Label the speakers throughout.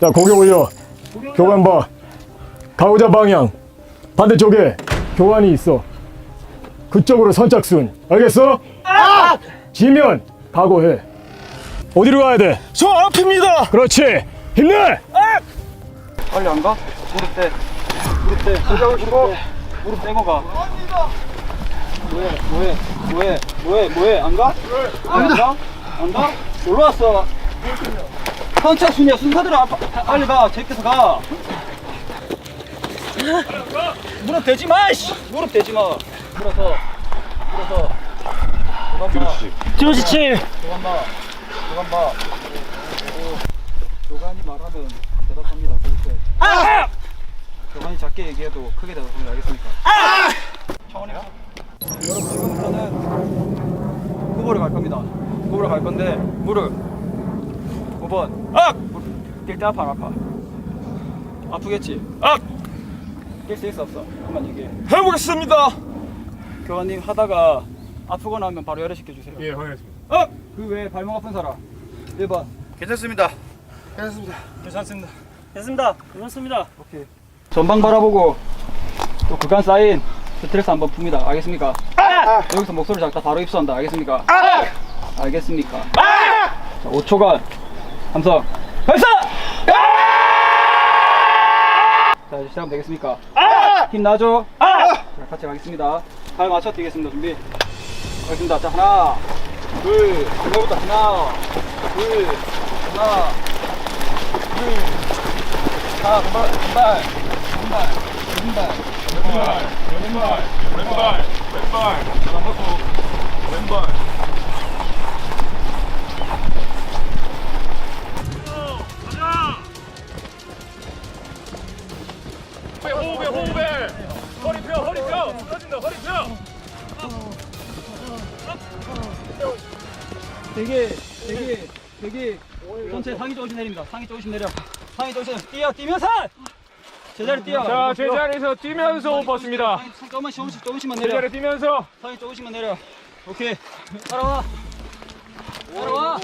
Speaker 1: 자 고개 올려 교관 봐 가고자 방향 반대쪽에 교관이 있어 그쪽으로 선착순 알겠어? 지면 각오해 어디로 가야 돼?
Speaker 2: 저 앞입니다.
Speaker 1: 그렇지 힘내
Speaker 3: 빨리 안 가? 무릎 대. 무릎 대. 고정을 주고 무릎 떼고 가. 뭐해? 뭐해? 뭐해? 뭐해? 뭐해? 안 가? 안 가? 안 가? 놀러 왔어. 선착순이야. 순서대로 앞, 빨리 가. 제껴서 가. 무릎 대지 마. 씨. 무릎 대지 마. 물어서. 물어서. 교관 봐.
Speaker 2: 뒤로지치.
Speaker 3: 교관 봐. 교관이 말하면 대답합니다. 그렇게.
Speaker 2: 아!
Speaker 3: 교관이 작게 얘기해도 크게 대답합니다. 알겠습니까? 차원에서 여러분 지금부터는 후보를 갈 겁니다. 후보를 갈 건데 무릎 5번 악! 뛸때 아파 안 아파? 아프겠지?
Speaker 2: 악!
Speaker 3: 뛸수 있어 없어? 한번 얘기해.
Speaker 2: 해보겠습니다.
Speaker 3: 교관님 하다가 아프거나 하면 바로 열애시켜 주세요.
Speaker 1: 예 확인했습니다
Speaker 3: 악! 그 외에 발목 아픈 사람 1번
Speaker 2: 괜찮습니다.
Speaker 3: 괜찮습니다.
Speaker 2: 괜찮습니다. 됐습니다. 괜찮습니다.
Speaker 3: 오케이. 전방 바라보고 또 그간 쌓인 스트레스 한번 풉니다. 알겠습니까? 여기서 목소리 작다 바로 입수한다. 알겠습니까? 알겠습니까? 자, 5초간 함성 발사! 자, 이제 시작하면 되겠습니까? 힘 나죠? 자, 같이 가겠습니다. 발 맞춰 뛰겠습니다. 준비. 가겠습니다. 자, 하나, 둘, 이거부터 하나, 둘, 하나, 둘, 자, 왼발, 왼발, 왼발, 왼발, 왼발,
Speaker 1: 왼발 왼발 왼발 왼발 허리 펴
Speaker 3: 되게, 되게, 되게 전체 상의 조금씩 내립니다. 상의 조금씩 내려. 상의 조금씩 뛰어, 뛰면서 제자리 뛰어.
Speaker 1: 자 제자리에서 뛰면서
Speaker 3: 상의 조금만 조금씩 조금씩만 내려.
Speaker 1: 제자리 뛰면서
Speaker 3: 상의 조금씩만 내려. 오케이. 따라와. 따라와.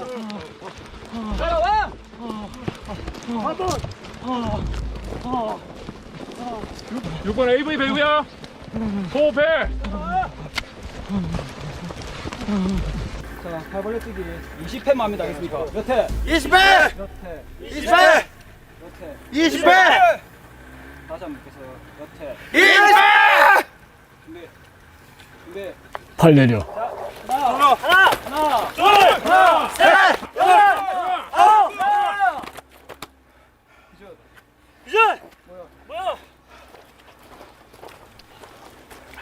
Speaker 3: 따라와.
Speaker 1: 6번 AV 배우야 호흡해
Speaker 3: 자, 팔벌레 뛰기 20회만 합니다. 알겠습니까? 몇 회?
Speaker 2: 20회!
Speaker 3: 몇 회?
Speaker 2: 20회!
Speaker 3: 몇 회?
Speaker 2: 20회!
Speaker 3: 다시 한번 께서 몇 회?
Speaker 2: 20회!
Speaker 3: 준비. 준비.
Speaker 1: 팔 내려
Speaker 3: 하나, 하나, 하나, 둘, 하나, 셋, 넷, 아홉,
Speaker 2: 이제!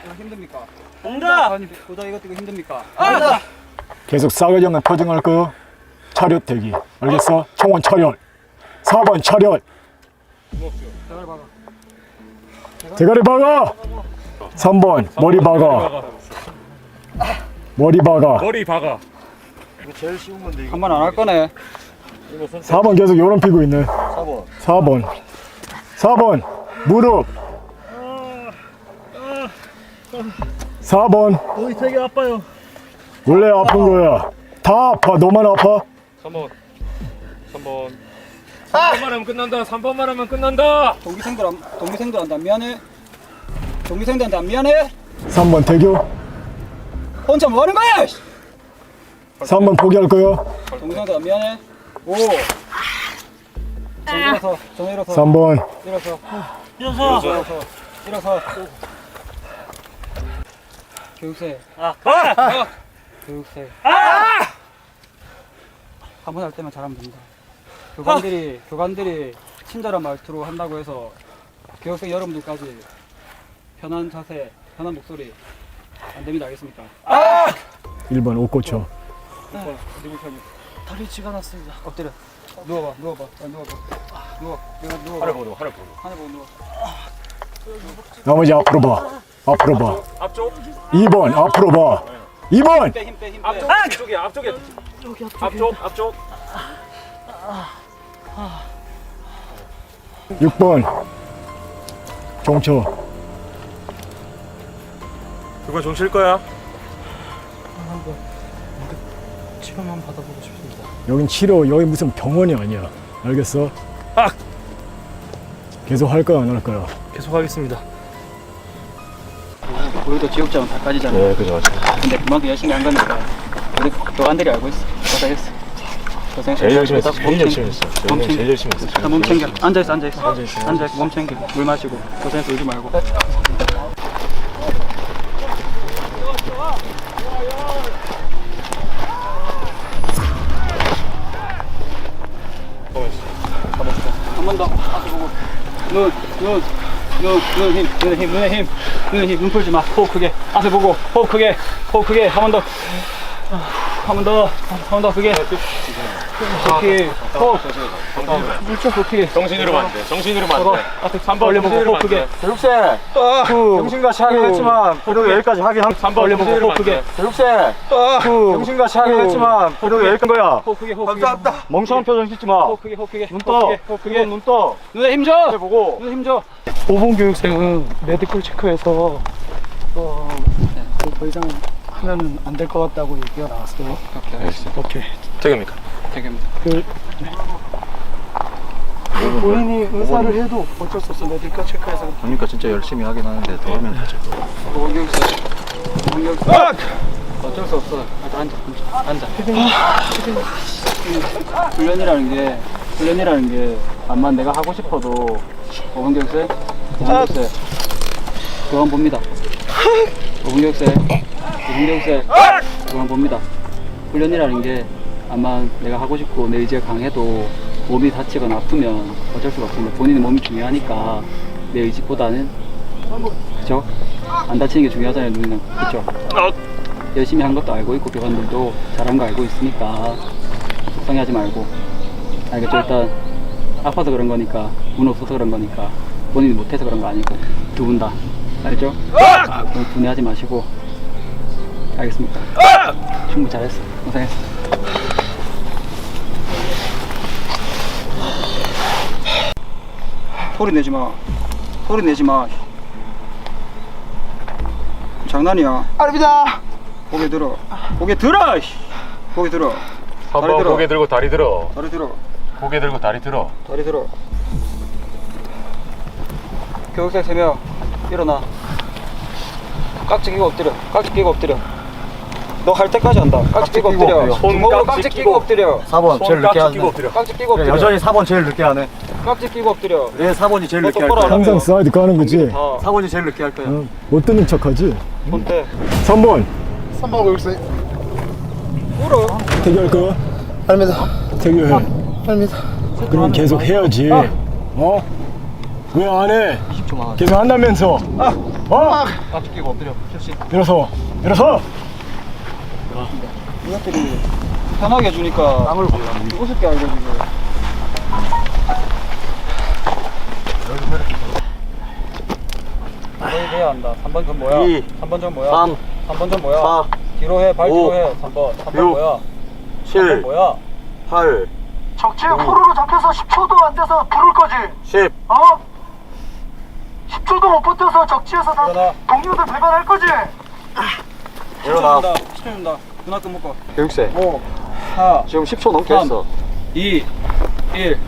Speaker 3: 이거 힘듭니까?
Speaker 2: 온다!
Speaker 3: 아니, 보다 이거 뛰고 힘듭니까?
Speaker 2: 온다!
Speaker 1: 계속 싸가지 없는 포징할 거 차렷 대기 알겠어? 총원 차렷 4번 차렷
Speaker 3: 대가리 박아.
Speaker 1: 대가리 박아! 3번. 머리 박아. 머리 박아.
Speaker 4: 머리 박아.
Speaker 2: 제일 쉬운 건데 이거
Speaker 3: 한번 안 할 거네.
Speaker 1: 4번 계속 요런 피고 있네.
Speaker 2: 4번.
Speaker 1: 4번. 4번. 무릎. 4번.
Speaker 2: 거기 되게 아파요.
Speaker 1: 원래 아픈 거야. 다 아파. 너만 아파?
Speaker 4: 3번. 3번. 3번만 하면 끝난다. 3번만 하면 끝난다.
Speaker 3: 동기생들 안, 동기생들한테 안 미안해. 동기생들한테 안 미안해.
Speaker 1: 3번 대교
Speaker 3: 혼자 뭐 하는 거야?
Speaker 1: 3번 포기할 거야
Speaker 3: 동기생들 안 미안해. 오. 정 일어서, 정 일어서,
Speaker 1: 3번
Speaker 3: 일어서,
Speaker 2: 일어서
Speaker 3: 일어서, 일어서. 교육생,
Speaker 2: 아!
Speaker 3: 교육생. 한번 할 때만 잘하면 됩니다. 교관들이, 교관들이 친절한 말투로 한다고 해서 교육생 여러분들까지 편한 자세, 편한 목소리 안 됩니다. 알겠습니까?
Speaker 1: 1번 옷 고쳐
Speaker 3: 어, 어디 불편해?
Speaker 2: 다리 쥐가 났습니다
Speaker 3: 엎드려. 누워봐, 누워봐, 아, 누워봐. 누워, 내가 누워봐.
Speaker 4: 하늘 보고 하늘 보고.
Speaker 3: 하늘 보고 누워.
Speaker 1: 나머지 앞으로 봐 앞으로 봐
Speaker 4: 앞쪽.
Speaker 1: 2번 앞으로 봐 2번
Speaker 3: 빼, 힘 빼, 힘 빼.
Speaker 4: 앞쪽. 앞쪽에.
Speaker 2: 여기 앞쪽에
Speaker 4: 앞쪽. 앞쪽.
Speaker 1: 6번 종쳐
Speaker 4: 그건 좀쉴 거야.
Speaker 2: 치료만 받아보고 싶습니다.
Speaker 1: 여긴 치료 여기 무슨 병원이 아니야 알겠어?
Speaker 4: 아!
Speaker 1: 계속 할 거야 안 할 거야?
Speaker 4: 계속 하겠습니다.
Speaker 3: 우리도 지역장은 다 까지잖아.
Speaker 1: 네 그죠
Speaker 3: 근데 그만큼 열심히 한 거니까 우리 교관들이 알고 있어. 고생했어. 고생했어.
Speaker 1: 제일 열심히 했어
Speaker 3: 몸
Speaker 1: 제일. 열심히 했어
Speaker 3: 몸.
Speaker 1: 제일 열심히 했어
Speaker 3: 자, 몸 챙겨. 앉아 있어, 앉아 있어. 앉아 있어, 몸 챙겨. 물 마시고. 고생해서 울지 말고. 한 번 더. 앞에 보고. 눈, 눈, 눈, 눈 힘, 눈에 힘, 눈에 힘, 눈에 힘, 눈 풀지 마. 호흡 크게. 앞에 보고. 호흡 크게. 호흡 크게. 한 번 더. 한 번 더. 한 번 더 크게. 그렇게. 호흡. 물좀 그렇게.
Speaker 4: 정신으로만 안 돼. 정신으로만 안 돼.
Speaker 3: 앞에
Speaker 4: 3번
Speaker 3: 올려보고 크게.
Speaker 4: 돼.
Speaker 1: 교육생
Speaker 3: 후.
Speaker 1: 정신같이 하긴. 했지만 그래도 여기까지 하긴 한
Speaker 4: 3번
Speaker 3: 올려보고 크게.
Speaker 4: 돼.
Speaker 1: 교육생
Speaker 3: 후.
Speaker 1: 정신같이 하긴. 했지만 그래도 여기까지 거야
Speaker 3: 호흡 크게. 호흡 크게.
Speaker 1: 멍청한 표정 짓지 마
Speaker 3: 호흡 크게. 호흡 크게.
Speaker 1: 눈
Speaker 3: 호흡
Speaker 1: 떠.
Speaker 3: 크게. 호흡 크게.
Speaker 1: 눈 떠.
Speaker 3: 눈에 힘 줘.
Speaker 1: 앞에 보고.
Speaker 3: 눈에 힘 줘.
Speaker 2: 5번 교육생은 메디컬 체크에서 어, 더 이상 하면은 안 될 것 같다고 얘기가 나왔어요. 오케이.
Speaker 4: 되겠습니까?
Speaker 3: 되겠습니다.
Speaker 2: 그 본인이 의사를 해도 어쩔 수 없어 메디컬 체크에서
Speaker 1: 그러니까 진짜 열심히 하긴 하는데 더 하면 되죠
Speaker 3: 보건교육사. 보건교육사. 어쩔 수 없어. 앉아, 앉아, 앉아. 훈련이라는 게, 훈련이라는 게, 암만 내가 하고 싶어도, 보건교육생, 보건교육생, 그만 봅니다. 보건교육생, 보건교육생, 그만 봅니다. 훈련이라는 게, 암만 내가 하고 싶고, 내 의지가 강해도, 몸이 다치거나 아프면 어쩔 수가 없습니다. 본인의 몸이 중요하니까, 내 의지보다는, 그죠? 안 다치는 게 중요하잖아요, 누구나. 그쵸? 열심히 한 것도 알고 있고, 교관들도 잘한 거 알고 있으니까, 속상해하지 말고. 알겠죠? 일단, 아파서 그런 거니까, 운 없어서 그런 거니까, 본인이 못해서 그런 거 아니고, 두 분 다. 알죠? 너무 분해하지 마시고. 알겠습니까? 충분히 잘했어. 고생했어. 소리 내지 마. 소리 내지 마. 장난이야.
Speaker 2: 아닙니다.
Speaker 3: 고개 들어. 고개 들어. 씨. 고개 들어. 다리
Speaker 4: 3번
Speaker 3: 들어.
Speaker 4: 고개 들고 다리 들어.
Speaker 3: 다리 들어.
Speaker 4: 고개 들고 다리 들어.
Speaker 3: 다리 들어. 교육생 세 명 일어나. 깍지 끼고 엎드려. 깍지 끼고 엎드려. 너 할 때까지 한다. 깍지 끼고 엎드려.
Speaker 4: 손 깍지
Speaker 3: 끼고 엎드려.
Speaker 1: 4번 제일 늦게
Speaker 4: 깍지
Speaker 1: 하네
Speaker 4: 엎드려.
Speaker 3: 깍지 끼고 엎드려.
Speaker 1: 여전히 4번 제일 늦게 하네
Speaker 3: 깍지 끼고 엎드려.
Speaker 1: 왜 4번이 제일 늦게 할
Speaker 3: 똑바로
Speaker 1: 거야. 항상 사이드 까는 거지
Speaker 3: 다.
Speaker 1: 4번이 제일 늦게 할 거야
Speaker 3: 어.
Speaker 1: 못 듣는 척하지
Speaker 3: 손대.
Speaker 1: 3번
Speaker 2: 3번 교육생
Speaker 3: 울어.
Speaker 1: 태교할 거야?
Speaker 2: 아닙니다.
Speaker 1: 태교해
Speaker 2: 아닙니다.
Speaker 1: 그럼 계속 해야지 어? 왜 안 해?
Speaker 3: 20초만 하자.
Speaker 1: 계속 한다면서 어?
Speaker 3: 깍지 끼고 엎드려. 실시.
Speaker 1: 일어서 일어서
Speaker 3: 이것들이 편하게 해주니까 땀을 우습게 알고 지금 해야 한다 3번 전 뭐야?
Speaker 1: 이,
Speaker 3: 3번 전 뭐야?
Speaker 1: 3,
Speaker 3: 3번 전 뭐야?
Speaker 1: 4,
Speaker 3: 뒤로 해, 발
Speaker 1: 오,
Speaker 3: 뒤로 해 3번 3번
Speaker 1: 육,
Speaker 3: 뭐야?
Speaker 1: 7,
Speaker 3: 3번 뭐야?
Speaker 1: 8,
Speaker 2: 적지에 호로로 잡혀서 10초도 안 돼서 부를 거지.
Speaker 1: 10
Speaker 2: 어? 10초도 못 버텨서 적지에서 다
Speaker 3: 일어나.
Speaker 2: 동료들 배반할 거지.
Speaker 1: 일어나
Speaker 3: 10초 준다 누나 끈 묶어
Speaker 1: 교육생
Speaker 3: 5 4
Speaker 1: 지금 10초 넘게
Speaker 3: 삼.
Speaker 1: 했어
Speaker 3: 2 1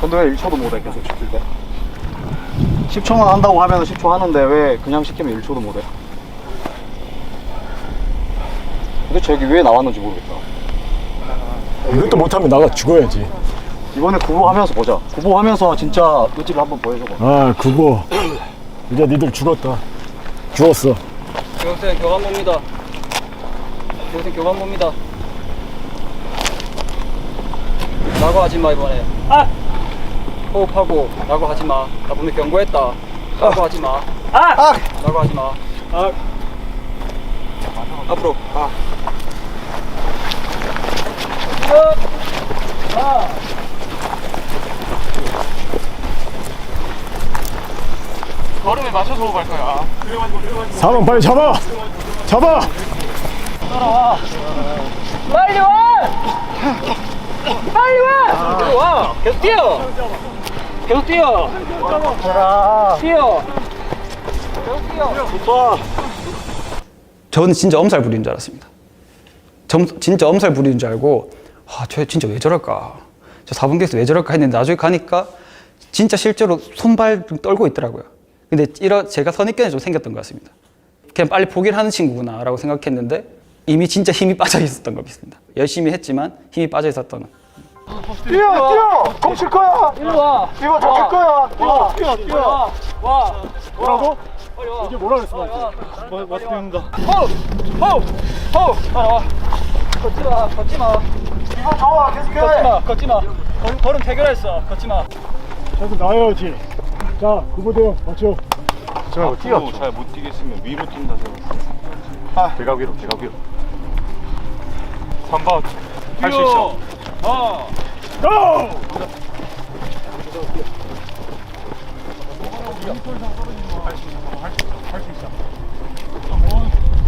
Speaker 1: 근데 왜 1초도 못해 계속 시킬 때 10초만 한다고 하면 10초 하는데 왜 그냥 시키면 1초도 못해? 도대체 여기 왜 나왔는지 모르겠다. 이것도 못하면 나가 죽어야지. 이번에 구보 하면서 보자. 구보 하면서 진짜 의지를 한번 보여줘봐. 아 구보. 이제 니들 죽었다. 죽었어.
Speaker 3: 교육생 교관 봅니다. 교육생 교관 봅니다. 라고 하지 마 이번에. 아! 호흡하고 라고 하지 마 나 분명 경고했다 라고 하지 마 아! 라고 하지 마 아! 앞으로 아.
Speaker 4: 걸음에 맞춰서 호흡할 거야.
Speaker 1: 4번 빨리 잡아 잡아
Speaker 3: 빨리 와! 빨리 와! 빨리 와! 계속 뛰어! 계속 뛰어! 뛰어! 계속 뛰어!
Speaker 1: 좋다
Speaker 3: 저는 진짜 엄살 부리는 줄 알았습니다. 점, 진짜 엄살 부리는 줄 알고 아, 저 진짜 왜 저럴까? 저 4번 계에서 왜 저럴까 했는데 나중에 가니까 진짜 실제로 손발 좀 떨고 있더라고요. 근데 이런 제가 선입견이 좀 생겼던 것 같습니다. 그냥 빨리 포기를 하는 친구구나라고 생각했는데 이미 진짜 힘이 빠져 있었던 것 같습니다. 열심히 했지만 힘이 빠져 있었던.
Speaker 1: 뛰어 뛰어 공 칠 거야
Speaker 3: 일로 와.
Speaker 1: 이거 잡힐 거야 뛰어 뛰어 뛰어
Speaker 3: 와.
Speaker 1: 뭐라고?
Speaker 3: 빨리 와.
Speaker 1: 이게 뭐라 그랬어
Speaker 3: 빨리 와.
Speaker 1: 맞습니다
Speaker 3: 호! 호! 호! 따라와. 걷지 마. 걷지 마.
Speaker 1: 이거 좋아
Speaker 3: 걷지
Speaker 1: 계속해
Speaker 3: 마. 걷지 마. 걸, 걸음 대결했어. 걷지 마.
Speaker 1: 계속 나와야지 자 구보대요 맞죠 자 뛰어
Speaker 4: 잘못 뛰겠으면 위로 뛴다 생각했어.
Speaker 1: 아.
Speaker 4: 대각 위로, 대각 위로. 3번 할 수 있어.
Speaker 3: 어.
Speaker 1: 고!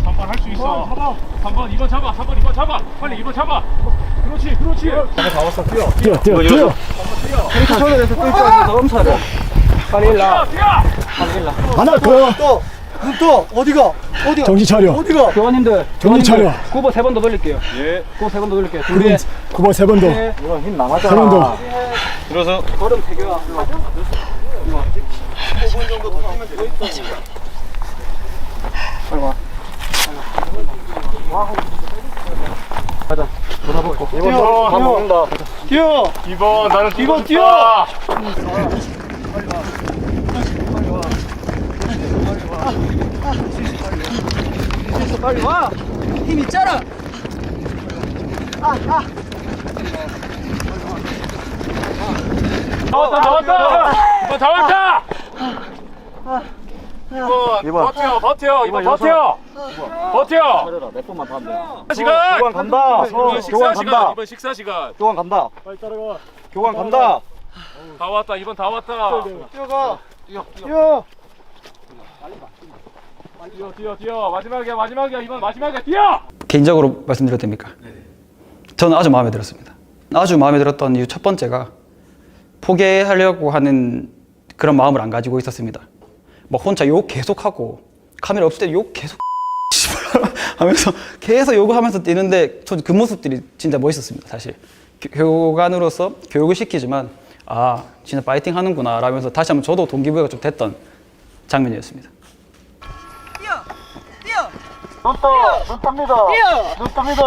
Speaker 4: 한번 할수 있어. 3번, 2번 잡아. 3번, 2번 잡아. 빨리 2번 잡아. 그렇지, 그렇지.
Speaker 1: 뛰어 뛰어 뛰어
Speaker 3: 손에 대서 또 있잖아. 엄살을. 빨리 일라.
Speaker 4: 뛰어!
Speaker 1: 하나 더
Speaker 2: 또 어디가? 어디가?
Speaker 1: 정신 차려
Speaker 2: 어디가?
Speaker 3: 교관님들.
Speaker 1: 정신 차려.
Speaker 3: 구보 세번 더 돌릴게요.
Speaker 4: 예.
Speaker 3: 구보 세번 더 돌릴게요. 준비.
Speaker 1: 9번 세 번 더.
Speaker 3: 네.
Speaker 1: 이건 힘 남았잖아. 세번 더.
Speaker 4: 들어서.
Speaker 3: 걸음 대결.
Speaker 1: 이번 더. 밥 먹는다.
Speaker 2: 뛰어!
Speaker 4: 2번, 나는 뛰고
Speaker 2: 이번
Speaker 4: 싶다.
Speaker 3: 빨리 와. 힘 있잖아.
Speaker 4: 나왔다, 나왔다. 2번 다 왔다. 2번, 버텨, 버텨. 2번 버텨. 버텨.
Speaker 1: 몇 번만 더 하면 돼.
Speaker 4: 시간.
Speaker 1: 교관 간다.
Speaker 4: 2번 식사
Speaker 1: 교관
Speaker 4: 시간.
Speaker 1: 간다.
Speaker 4: 2번 식사 시간.
Speaker 1: 교관 간다. 빨리 따라가. 교관 간다.
Speaker 4: 다 왔다. 2번 다 왔다.
Speaker 1: 뛰어가. 뛰어.
Speaker 4: 뛰어, 뛰어, 뛰어. 마지막이야, 마지막이야. 2번 마지막이야. 뛰어.
Speaker 3: 개인적으로 말씀드려도 됩니까? 저는 아주 마음에 들었습니다. 아주 마음에 들었던 이유 첫 번째가 포기하려고 하는 그런 마음을 안 가지고 있었습니다. 막 혼자 욕 계속하고 카메라 없을 때 욕 계속 하면서 계속 요구하면서 뛰는데 저 그 모습들이 진짜 멋있었습니다. 사실 교- 교관으로서 교육을 시키지만 아 진짜 파이팅 하는구나 라면서 다시 한번 저도 동기부여가 좀 됐던 장면이었습니다.
Speaker 1: 눈떠. 눈 탑니다. 눈 탑니다.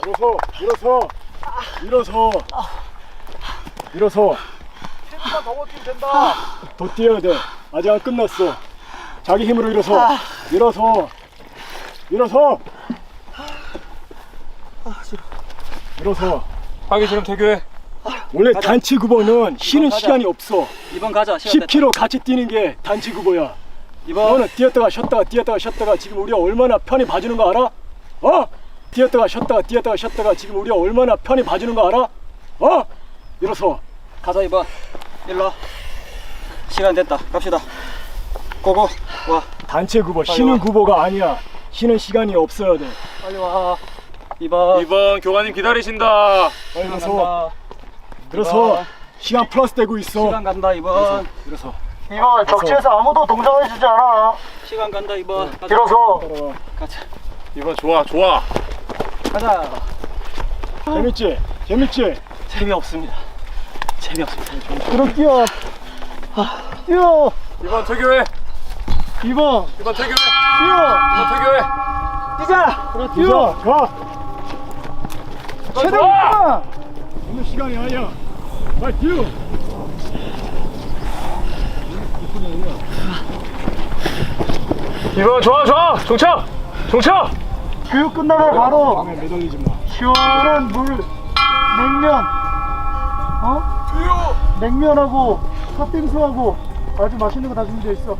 Speaker 1: 일어서. 일어서. 일어서. 일어서. 더 뛰어야 돼. 아직 안 끝났어. 자기 힘으로 일어서. 일어서. 일어서. 일어서.
Speaker 4: 하기 싫으면 퇴교해.
Speaker 1: 원래 단체 구보는 쉬는 시간이 없어.
Speaker 3: 이번 가자.
Speaker 1: 10km 같이 뛰는 게 단체 구보야. 너는 뛰었다가 쉬었다가 뛰었다가 쉬었다가 지금 우리가 얼마나 편히 봐주는 거 알아? 어? 뛰었다가 쉬었다가 뛰었다가 쉬었다가 지금 우리가 얼마나 편히 봐주는 거 알아? 어? 일어서.
Speaker 3: 가자 이번 일로 와. 시간 됐다 갑시다 고고 와
Speaker 1: 단체 구보 쉬는 구보가 아니야. 쉬는 시간이 없어야 돼.
Speaker 3: 빨리 와 이번
Speaker 4: 2번 교관님 기다리신다.
Speaker 1: 빨리 일어서. 일어서. 시간 플러스 되고 있어.
Speaker 3: 시간 간다 이번
Speaker 1: 일어서.
Speaker 2: 이번 적지에서 아무도 동정해주지 않아.
Speaker 3: 시간 간다 이번 가자
Speaker 2: 일어서.
Speaker 3: 가자
Speaker 4: 2번 좋아, 좋아.
Speaker 3: 가자
Speaker 1: 재밌지? 재밌지?
Speaker 3: 재미없습니다 재미없습니다
Speaker 1: 그럼 뛰어. 뛰어.
Speaker 4: 2번 퇴교해.
Speaker 2: 2번.
Speaker 4: 2번 퇴교해.
Speaker 2: 뛰어.
Speaker 4: 2번 퇴교해.
Speaker 2: 뛰자. 그래,
Speaker 1: 뛰어. 가.
Speaker 4: 최대한 좋아.
Speaker 1: 오늘 시간이 아니야. 빨리 뛰어.
Speaker 4: 이번 좋아, 좋아. 종착. 종착.
Speaker 2: 교육 끝나면 바로
Speaker 1: 밤에 매달리지 마.
Speaker 2: 시원한 물, 냉면, 어? 냉면하고 팥빙수하고 아주 맛있는 거 다 준비돼 있어.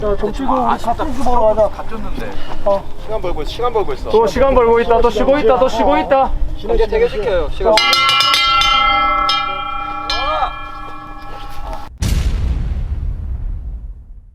Speaker 2: 자, 정치고 우리 팥빙수 먹으러 가자.
Speaker 4: 또 시간 벌고 있다. 또 쉬고 있다. 또 쉬고 있다.
Speaker 3: 이제
Speaker 1: 시간
Speaker 3: 대결시켜요 시간